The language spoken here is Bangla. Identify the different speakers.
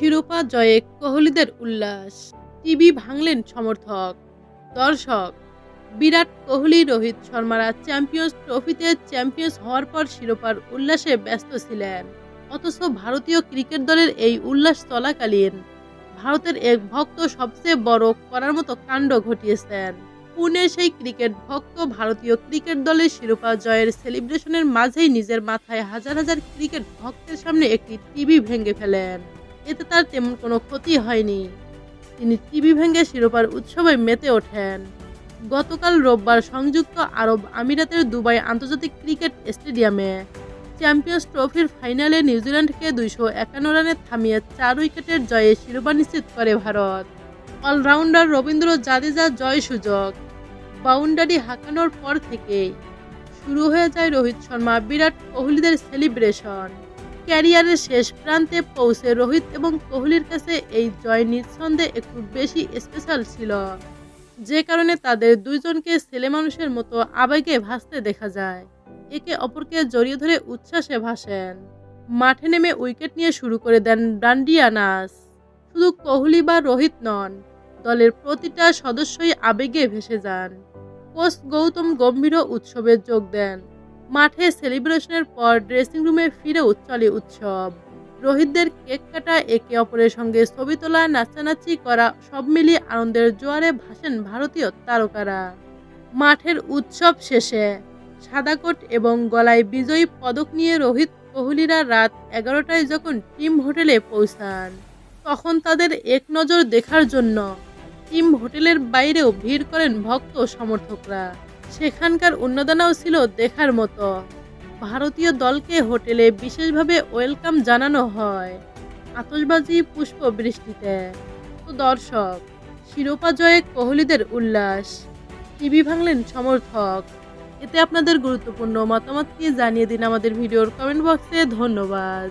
Speaker 1: শিরোপা জয়ে কোহলিদের উল্লাস। টিভি ভাঙলেন সমর্থক, দর্শক। বিরাট কোহলি, রোহিত শর্মারা চ্যাম্পিয়ন্স ট্রফিতে চ্যাম্পিয়ন্স হওয়ার পর শিরোপার উল্লাসে ব্যস্ত ছিলেন। অথচ ভারতীয় ক্রিকেট দলের এই উল্লাস চলাকালীন ভারতের এক ভক্ত সবচেয়ে বড় করার মতো কাণ্ড ঘটিয়েছেন। পুনে সেই ক্রিকেট ভক্ত ভারতীয় ক্রিকেট দলের শিরোপা জয়ের সেলিব্রেশনের মাঝেই নিজের মাথায় হাজার হাজার ক্রিকেট ভক্তের সামনে একটি টিভি ভেঙে ফেলেন। এতে তার তেমন কোনো ক্ষতি হয়নি। তিনি টিভি ভেঙে শিরোপার উৎসবে মেতে ওঠেন। গতকাল রোববার সংযুক্ত আরব আমিরাতের দুবাই আন্তর্জাতিক ক্রিকেট স্টেডিয়ামে চ্যাম্পিয়ন্স ট্রফির ফাইনালে নিউজিল্যান্ডকে দুইশো একান্ন রানে থামিয়ে চার উইকেটের জয়ে শিরোপা নিশ্চিত করে ভারত। অলরাউন্ডার রবীন্দ্র জাদেজা জয় সুযোগ। বাউন্ডারি হাঁকানোর পর থেকেই শুরু হয়ে যায় রোহিত শর্মা বিরাট কোহলিদের সেলিব্রেশন। ক্যারিয়ারের শেষ প্রান্তে পৌঁছে রোহিত এবং কোহলির কাছে এই জয় নিঃসন্দেহে একটু বেশি স্পেশাল ছিল। যে কারণে তাদের দুইজনকে ছেলে মানুষের মতো আবেগে ভাসতে দেখা যায়। একে অপরকে জড়িয়ে ধরে উচ্ছ্বাসে ভাসেন। মাঠে নেমে উইকেট নিয়ে শুরু করে দেন ডান্ডিয়া নাচ শুধু কোহলি বা রোহিত নন, দলের প্রতিটা সদস্যই আবেগে ভেসে যান। কোচ গৌতম গম্ভীর উৎসবে যোগ দেন। মাঠে সেলিব্রেশনের পর ড্রেসিং রুমে ফিরেও চলে উৎসব। রোহিতদের কেক কাটা, একে অপরের সঙ্গে ছবি তোলা, নাচানাচি করা, সব মিলিয়ে আনন্দের জোয়ারে ভাসেন ভারতীয় তারকারা। মাঠের উৎসব শেষে সাদাকোট এবং গলায় বিজয়ী পদক নিয়ে রোহিত কোহলিরা রাত এগারোটায় যখন টিম হোটেলে পৌঁছান, তখন তাদের এক নজর দেখার জন্য টিম হোটেলের বাইরেও ভিড় করেন ভক্ত সমর্থকরা। সেখানকার উন্নদানাও ছিল দেখার মতো। ভারতীয় দলকে হোটেলে বিশেষভাবে ওয়েলকাম জানানো হয় আতশবাজি পুষ্প বৃষ্টিতে। তো দর্শক, শিরোপা জয়ে কোহলিদের উল্লাস। টিভি ভাঙলেন সমর্থক। এতে আপনাদের গুরুত্বপূর্ণ মতামতকে জানিয়ে দিন আমাদের ভিডিওর কমেন্ট বক্সে। ধন্যবাদ।